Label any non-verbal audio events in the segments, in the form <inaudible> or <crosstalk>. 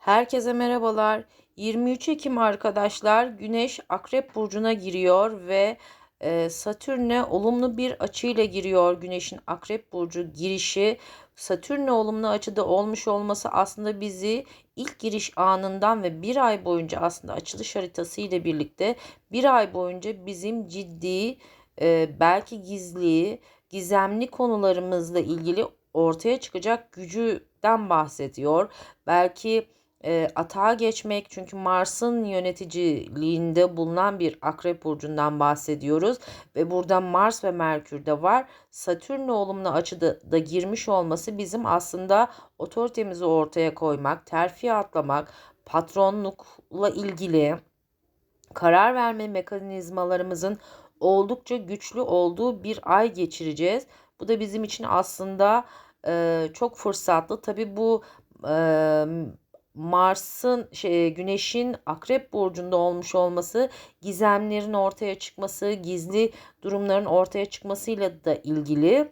Herkese merhabalar. 23 Ekim arkadaşlar Güneş Akrep Burcu'na giriyor ve e, Satürn'e olumlu bir açıyla giriyor. Güneş'in Akrep Burcu girişi Satürn'e olumlu açıda olmuş olması aslında bizi ilk giriş anından ve bir ay boyunca aslında açılış haritası ile birlikte bir ay boyunca bizim ciddi e, belki gizli, gizemli konularımızla ilgili ortaya çıkacak gücüden bahsediyor. Belki e, atağa geçmek çünkü Mars'ın yöneticiliğinde bulunan bir akrep burcundan bahsediyoruz ve burada Mars ve Merkür de var. Satürn'le olumlu açıda da girmiş olması bizim aslında otoritemizi ortaya koymak, terfi atlamak, patronlukla ilgili karar verme mekanizmalarımızın oldukça güçlü olduğu bir ay geçireceğiz. Bu da bizim için aslında e, çok fırsatlı. Tabii bu e, Mars'ın şey Güneş'in Akrep burcunda olmuş olması gizemlerin ortaya çıkması, gizli durumların ortaya çıkmasıyla da ilgili.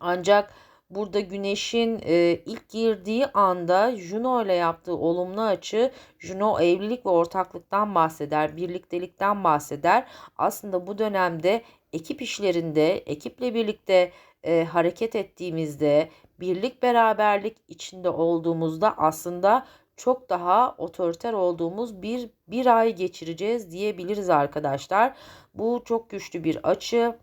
Ancak burada Güneş'in e, ilk girdiği anda Juno ile yaptığı olumlu açı Juno evlilik ve ortaklıktan bahseder, birliktelikten bahseder. Aslında bu dönemde ekip işlerinde, ekiple birlikte e, hareket ettiğimizde, birlik beraberlik içinde olduğumuzda aslında çok daha otoriter olduğumuz bir bir ay geçireceğiz diyebiliriz arkadaşlar. Bu çok güçlü bir açı.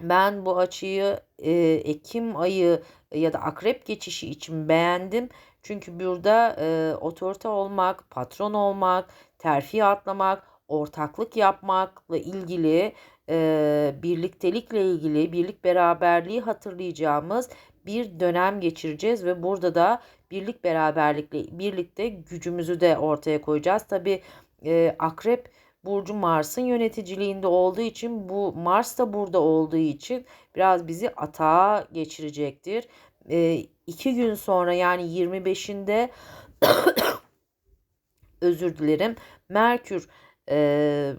Ben bu açıyı e, Ekim ayı ya da akrep geçişi için beğendim. Çünkü burada e, otorite olmak, patron olmak, terfi atlamak, ortaklık yapmakla ilgili, e, birliktelikle ilgili, birlik beraberliği hatırlayacağımız bir dönem geçireceğiz ve burada da birlik beraberlikle birlikte gücümüzü de ortaya koyacağız. Tabi e, Akrep Burcu Mars'ın yöneticiliğinde olduğu için bu Mars da burada olduğu için biraz bizi atağa geçirecektir. E, iki gün sonra yani 25'inde <coughs> özür dilerim Merkür e,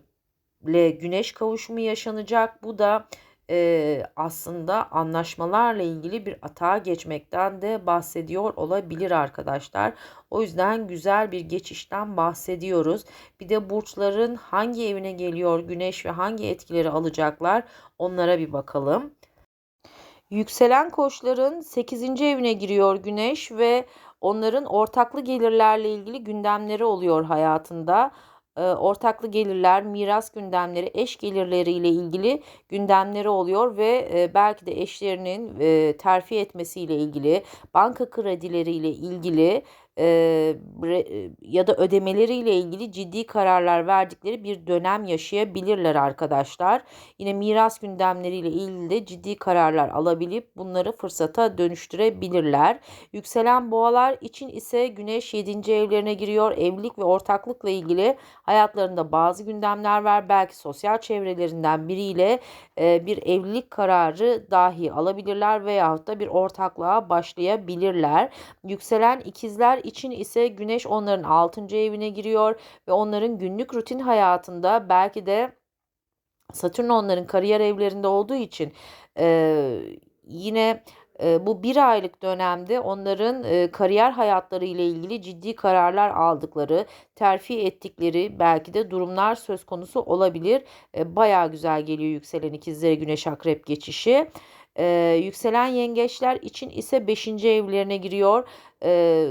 ile Güneş kavuşumu yaşanacak. Bu da e, aslında anlaşmalarla ilgili bir atağa geçmekten de bahsediyor olabilir arkadaşlar. O yüzden güzel bir geçişten bahsediyoruz. Bir de burçların hangi evine geliyor güneş ve hangi etkileri alacaklar onlara bir bakalım. Yükselen koçların 8. evine giriyor güneş ve onların ortaklı gelirlerle ilgili gündemleri oluyor hayatında. E, ortaklı gelirler, miras gündemleri, eş gelirleriyle ilgili gündemleri oluyor ve e, belki de eşlerinin e, terfi etmesiyle ilgili, banka kredileriyle ilgili ya da ödemeleriyle ilgili ciddi kararlar verdikleri bir dönem yaşayabilirler arkadaşlar. Yine miras gündemleriyle ilgili de ciddi kararlar alabilip bunları fırsata dönüştürebilirler. Yükselen boğalar için ise güneş 7. evlerine giriyor. Evlilik ve ortaklıkla ilgili hayatlarında bazı gündemler var. Belki sosyal çevrelerinden biriyle bir evlilik kararı dahi alabilirler veyahut da bir ortaklığa başlayabilirler. Yükselen ikizler için ise güneş onların 6. evine giriyor ve onların günlük rutin hayatında belki de Satürn onların kariyer evlerinde olduğu için e, yine e, bu bir aylık dönemde onların e, kariyer hayatları ile ilgili ciddi kararlar aldıkları, terfi ettikleri belki de durumlar söz konusu olabilir. E, Baya güzel geliyor yükselen ikizlere güneş akrep geçişi. Ee, yükselen yengeçler için ise 5. evlerine giriyor. Ee,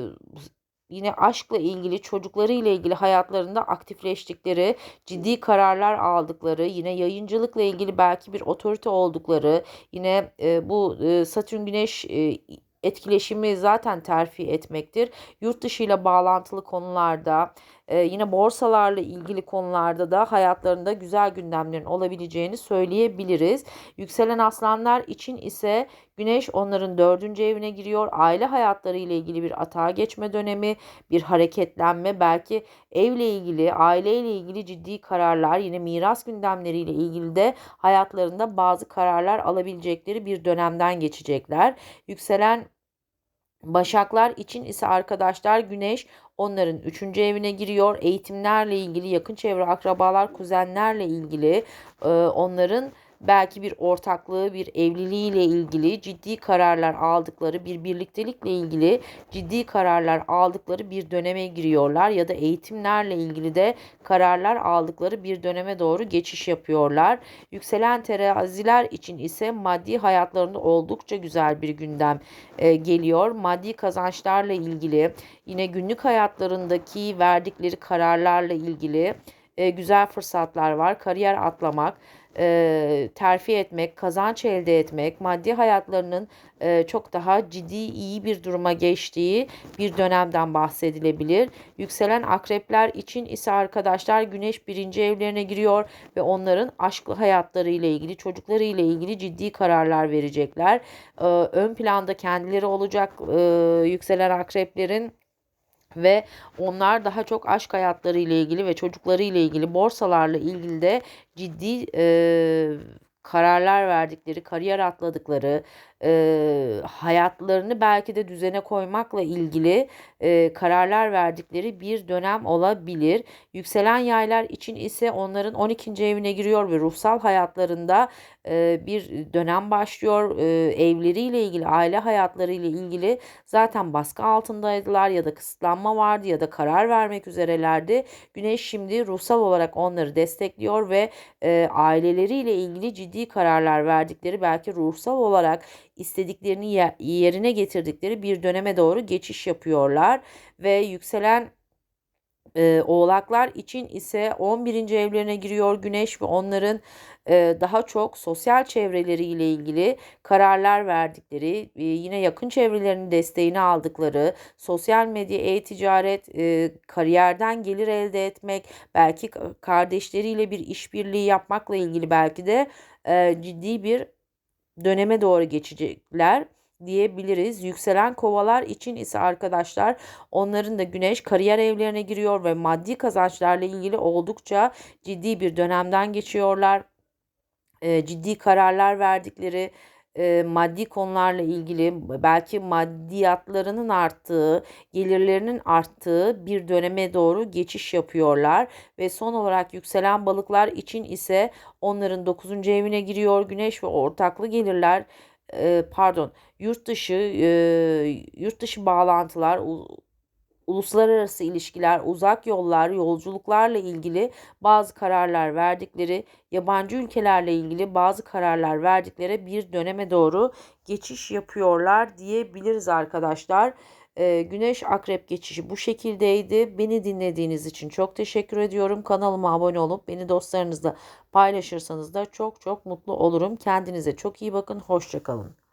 yine aşkla ilgili, çocukları ile ilgili hayatlarında aktifleştikleri, ciddi kararlar aldıkları, yine yayıncılıkla ilgili belki bir otorite oldukları, yine e, bu e, Satürn Güneş e, etkileşimi zaten terfi etmektir. Yurt dışı ile bağlantılı konularda e, yine borsalarla ilgili konularda da hayatlarında güzel gündemlerin olabileceğini söyleyebiliriz. Yükselen aslanlar için ise Güneş onların dördüncü evine giriyor. Aile hayatları ile ilgili bir atağa geçme dönemi, bir hareketlenme, belki evle ilgili, aileyle ilgili ciddi kararlar, yine miras gündemleriyle ilgili de hayatlarında bazı kararlar alabilecekleri bir dönemden geçecekler. Yükselen Başaklar için ise arkadaşlar Güneş onların üçüncü evine giriyor. Eğitimlerle ilgili yakın çevre akrabalar, kuzenlerle ilgili e, onların belki bir ortaklığı, bir evliliğiyle ilgili ciddi kararlar aldıkları, bir birliktelikle ilgili ciddi kararlar aldıkları bir döneme giriyorlar ya da eğitimlerle ilgili de kararlar aldıkları bir döneme doğru geçiş yapıyorlar. Yükselen teraziler için ise maddi hayatlarında oldukça güzel bir gündem e, geliyor. Maddi kazançlarla ilgili yine günlük hayatlarındaki verdikleri kararlarla ilgili e, güzel fırsatlar var. Kariyer atlamak, e, terfi etmek, kazanç elde etmek, maddi hayatlarının e, çok daha ciddi iyi bir duruma geçtiği bir dönemden bahsedilebilir. Yükselen akrepler için ise arkadaşlar güneş birinci evlerine giriyor ve onların aşk hayatları ile ilgili, çocukları ile ilgili ciddi kararlar verecekler. E, ön planda kendileri olacak e, yükselen akreplerin ve onlar daha çok aşk hayatları ile ilgili ve çocukları ile ilgili borsalarla ilgili de ciddi e, kararlar verdikleri, kariyer atladıkları, e, hayatlarını belki de düzene koymakla ilgili e, kararlar verdikleri bir dönem olabilir. Yükselen yaylar için ise onların 12. evine giriyor ve ruhsal hayatlarında e, bir dönem başlıyor. E, evleriyle ilgili, aile hayatlarıyla ilgili zaten baskı altındaydılar ya da kısıtlanma vardı ya da karar vermek üzerelerdi. Güneş şimdi ruhsal olarak onları destekliyor ve e, aileleriyle ilgili ciddi kararlar verdikleri belki ruhsal olarak istediklerini yerine getirdikleri bir döneme doğru geçiş yapıyorlar ve yükselen e, oğlaklar için ise 11. evlerine giriyor güneş ve onların e, daha çok sosyal çevreleriyle ilgili kararlar verdikleri, e, yine yakın çevrelerinin desteğini aldıkları, sosyal medya, e-ticaret, e, kariyerden gelir elde etmek, belki kardeşleriyle bir işbirliği yapmakla ilgili belki de e, ciddi bir döneme doğru geçecekler diyebiliriz. Yükselen kovalar için ise arkadaşlar onların da güneş kariyer evlerine giriyor ve maddi kazançlarla ilgili oldukça ciddi bir dönemden geçiyorlar. Ciddi kararlar verdikleri e, maddi konularla ilgili belki maddiyatlarının arttığı, gelirlerinin arttığı bir döneme doğru geçiş yapıyorlar ve son olarak yükselen balıklar için ise onların 9. evine giriyor güneş ve ortaklı gelirler e, pardon yurt dışı e, yurt dışı bağlantılar uluslararası ilişkiler, uzak yollar, yolculuklarla ilgili bazı kararlar verdikleri, yabancı ülkelerle ilgili bazı kararlar verdikleri bir döneme doğru geçiş yapıyorlar diyebiliriz arkadaşlar. Ee, Güneş Akrep geçişi bu şekildeydi. Beni dinlediğiniz için çok teşekkür ediyorum. Kanalıma abone olup beni dostlarınızla paylaşırsanız da çok çok mutlu olurum. Kendinize çok iyi bakın. Hoşçakalın.